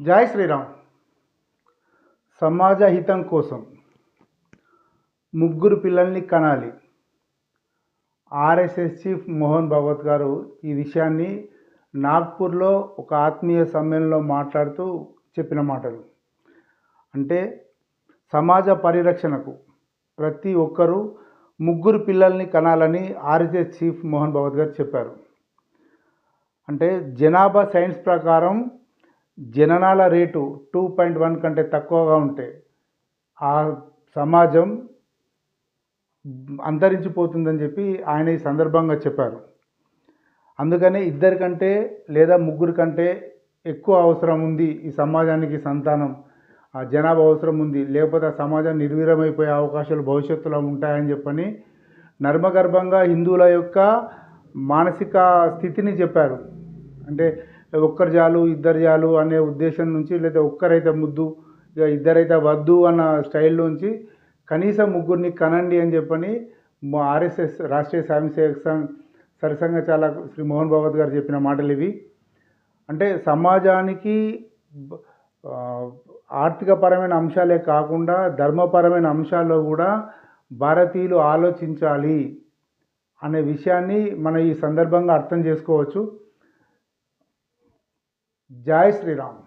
జై శ్రీరామ్. సమాజ హితం కోసం ముగ్గురు పిల్లల్ని కనాలి. ఆర్ఎస్ఎస్ చీఫ్ మోహన్ భగవత్ గారు ఈ విషయాన్ని నాగ్పూర్లో ఒక ఆత్మీయ సమ్మేళనంలో మాట్లాడుతూ చెప్పిన మాటలు. అంటే సమాజ పరిరక్షణకు ప్రతి ఒక్కరూ ముగ్గురు పిల్లల్ని కనాలని ఆర్ఎస్ఎస్ చీఫ్ మోహన్ భగవత్ గారు చెప్పారు. అంటే జనాభా సైన్స్ ప్రకారం జననాల రేటు టూ పాయింట్ వన్ కంటే తక్కువగా ఉంటే ఆ సమాజం అంతరించిపోతుందని చెప్పి ఆయన ఈ సందర్భంగా చెప్పారు. అందుకనే ఇద్దరికంటే లేదా ముగ్గురు కంటే ఎక్కువ అవసరం ఉంది ఈ సమాజానికి సంతానం ఆ జనాభా అవసరం ఉంది. లేకపోతే ఆ సమాజం నిర్వీరమైపోయే అవకాశాలు భవిష్యత్తులో ఉంటాయని చెప్పని నర్మగర్భంగా హిందువుల యొక్క మానసిక స్థితిని చెప్పారు. అంటే ఒక్కరు చాలు ఇద్దరు చాలు అనే ఉద్దేశం నుంచి లేదా ఒక్కరైతే ముద్దు ఇక ఇద్దరైతే వద్దు అన్న స్టైల్లోంచి కనీసం ముగ్గురిని కనండి అని చెప్పని మా RSS Rashtriya Swayamsevak Sangh Sarsanghchalak Shri Mohan Bhagwat గారు చెప్పిన మాటలు ఇవి. అంటే సమాజానికి ఆర్థికపరమైన అంశాలే కాకుండా ధర్మపరమైన అంశాల్లో కూడా భారతీయులు ఆలోచించాలి అనే విషయాన్ని మన ఈ సందర్భంగా అర్థం చేసుకోవచ్చు. జై శ్రీరామ్